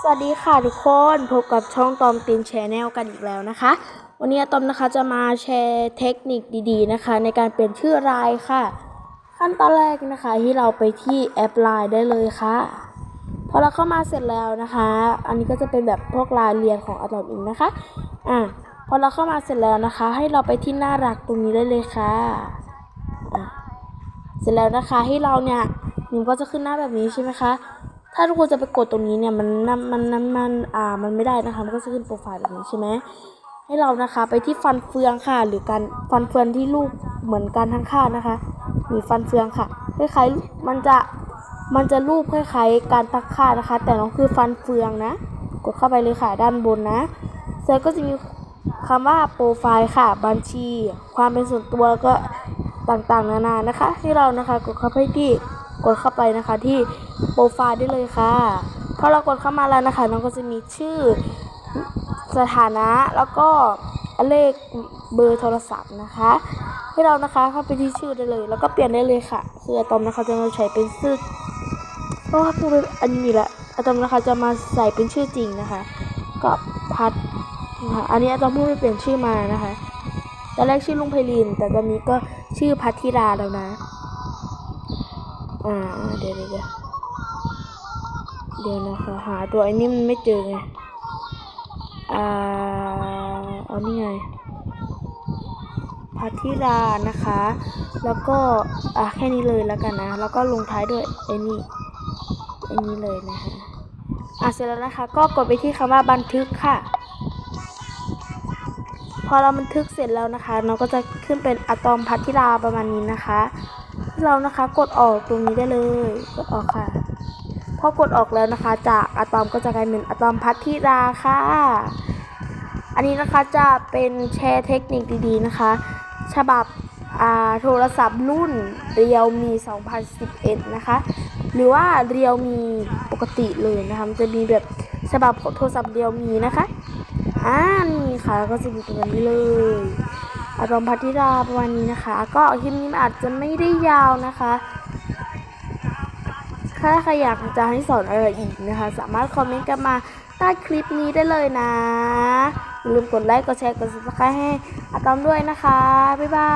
สวัสดีค่ะทุกคนพบกับช่องตอมตินแชนแนลกันอีกแล้วนะคะ วันนี้ตอมนะคะจะมาแชร์เทคนิคดีๆนะคะ ในการเปลี่ยนชื่อรายค่ะ ขั้นตอนแรกนะคะที่เราไปที่แอปไลน์ได้เลยค่ะพอเราเข้ามาเสร็จแล้วนะคะ อันนี้ก็จะเป็นแบบพวกรายเรียนของอะตอมเองนะคะอะพอเราเข้ามาเสร็จแล้วนะคะ ให้เราไปที่หน้ารักตรงนี้ได้เลยค่ะะเสร็จแล้วนะคะให้เราเนี่ยมันก็จะขึ้นหน้าแบบนี้ใช่ไหมคะ ถ้าทุกคนจะไปกดตรงนี้เนี่ยมันมันมันมันมันอ่ามันไม่ได้นะคะ มันก็จะขึ้นโปรไฟล์แบบนี้ใช่ไหมให้เรานะคะไปที่ฟันเฟืองค่ะ หรือการฟันเฟืองที่รูปเหมือนกันทั้งข้างนะคะมีฟันเฟืองค่ะคล้ายๆมันจะมันจะรูปคล้ายๆการตักค่านะคะ แต่น้องคือฟันเฟืองนะ กดเข้าไปเลยค่ะด้านบนนะเสร็จก็จะมีคำว่าโปรไฟล์ค่ะ บัญชี ความเป็นส่วนตัวก็ต่างๆ นานานะคะ ให้เรานะคะกดเข้าไปที่ กดเข้าไปนะคะที่โปรไฟล์ได้เลยค่ะพอเรากดเข้ามาแล้วนะคะน้องก็จะมีชื่อสถานะแล้วก็เลขเบอร์โทรศัพท์นะคะ ให้เรานะคะเข้าไปที่ชื่อได้เลย แล้วก็เปลี่ยนได้เลยค่ะ คืออะตอมนะคะจะมาใช้เป็นชื่อเพราะพูดเป็นอันนี้แหละอะตอมนะคะจะมาใส่เป็นชื่อจริงนะคะก็พัดนะคะอันนี้อะตอมพูดไม่เปลี่ยนชื่อมานะคะตอนแรกชื่อลุงไพลิน แต่ตอนนี้ก็ชื่อพัทธิราแล้วนะ อ่าเดี๋ยวเดี๋ยวเดี๋ยวนะคะหาตัวไอ้นี่มันไม่เจอไงอ่าเอานี่ไงพัทิรานะคะ แล้วก็อะแค่นี้เลยแล้วกันนะ แล้วก็ลงท้ายด้วยไอ้นี่ไอ้นี่เลยนะคะอะเสร็จแล้วนะคะ ก็กดไปที่คำว่าบันทึกค่ะ พอเราบันทึกเสร็จแล้วนะคะเราก็จะขึ้นเป็นอะตอมพัทิราประมาณนี้นะคะ เรานะคะกดออกตรงนี้ได้เลย กดออกค่ะ พอกดออกแล้วนะคะ จากอะตอมก็จะกลายเป็นอะตอมพัทธิราค่ะ อันนี้นะคะจะเป็นแชร์เทคนิคดีๆนะคะ ฉบับอ่าโทรศัพท์รุ่น Realme 2011 นะคะ หรือว่า Realme ปกติเลยนะคะมันจะมีแบบฉบับของโทรศัพท์ Realme นะคะอ่านี่ค่ะก็จะมีตัวนี้เลย อารมณ์พัทธิราประมาณนี้นะคะ ก็คลิปนี้อาจจะไม่ได้ยาวนะคะ ถ้าใครอยากจะให้สอนอะไรอีกนะคะ สามารถคอมเมนต์กันมาใต้คลิปนี้ได้เลยนะอย่าลืมกดไลค์ กดแชร์ กดซับสไครต์ให้อาตอมด้วยนะคะ บ๊ายบา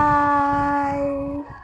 ย